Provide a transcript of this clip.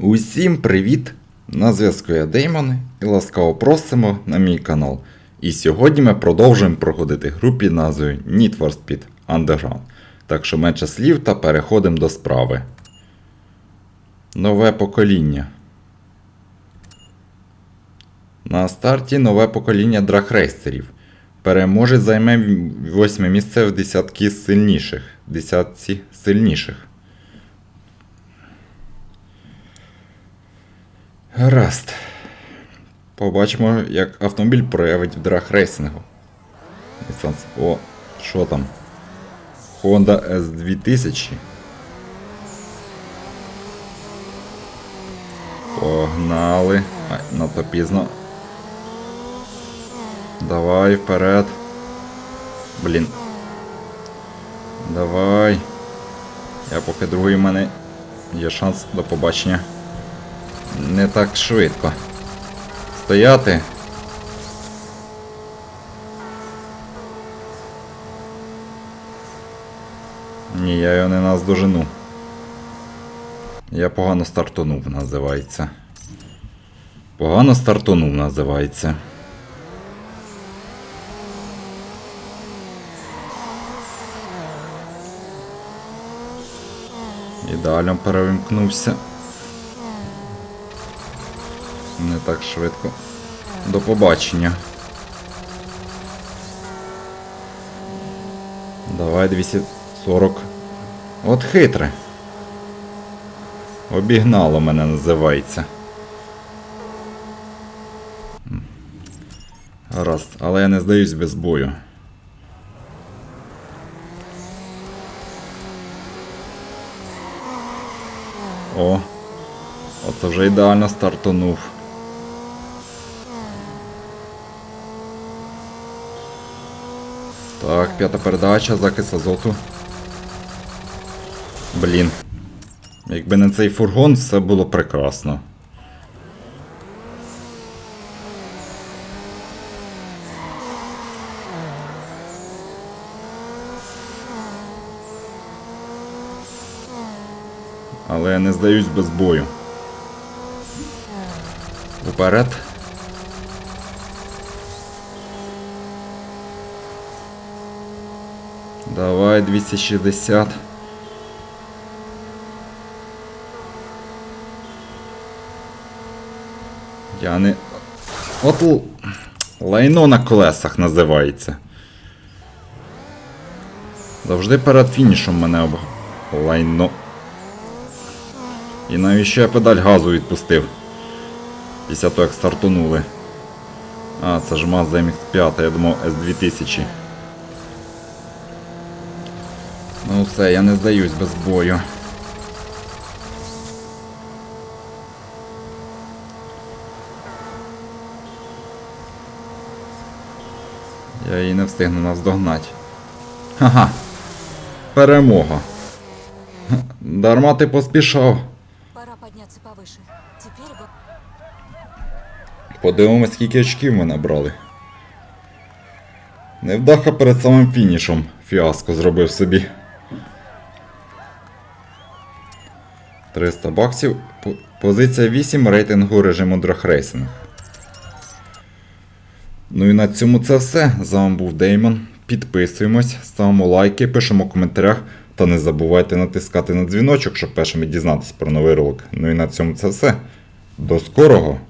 Усім привіт! На зв'язку я Деймон і ласкаво просимо на мій канал. І сьогодні ми продовжуємо проходити гру під назвою Need for Speed Underground. Так що менше слів та переходимо до справи. Нове покоління. На старті нове покоління драгрейсерів. Переможець займе восьме місце в десятки сильніших. Десятці сильніших. Гаразд. Побачимо, як автомобіль проявить в драгрейсингу. Nissan- О, що там? Honda S2000. Погнали. Ай, надто пізно. Давай вперед. Блін. Давай. Я поки другий в мене є шанс до побачення. Не так швидко. Стояти. Ні, я його не наздожену. Я погано стартонув, називається. Погано стартонув, називається. Ідеально перевімкнувся. Не так швидко. До побачення. Давай 240. От хитре. Обігнало мене називається. Гаразд, але я не здаюсь без бою. О, оце вже ідеально стартанув. Так, п'ята передача, закис азоту. Блін. Якби не цей фургон, все було прекрасно. Але я не здаюсь без бою. Уперед. Давай 260. Я не. От л- лайно на колесах називається. Завжди перед фінішем мене об... лайно. І навіщо я педаль газу відпустив? Після того як стартунули. А, це ж Mazda MX5, я думав S2000. Ну все, я не здаюсь без бою. Я її не встигну наздогнати. Ха-ха. Перемога. Дарма ти поспішав. Пора подняться повыше. Теперь. Подивимось, скільки очків ми набрали. Невдаха перед самим фінішом фіаско зробив собі. 300 баксів. Позиція 8 рейтингу режиму драхрейсинг. Ну і на цьому це все. З вами був Деймон. Підписуємось, ставимо лайки, пишемо в коментарях. Та не забувайте натискати на дзвіночок, щоб першими дізнатися про новий ролик. Ну і на цьому це все. До скорого!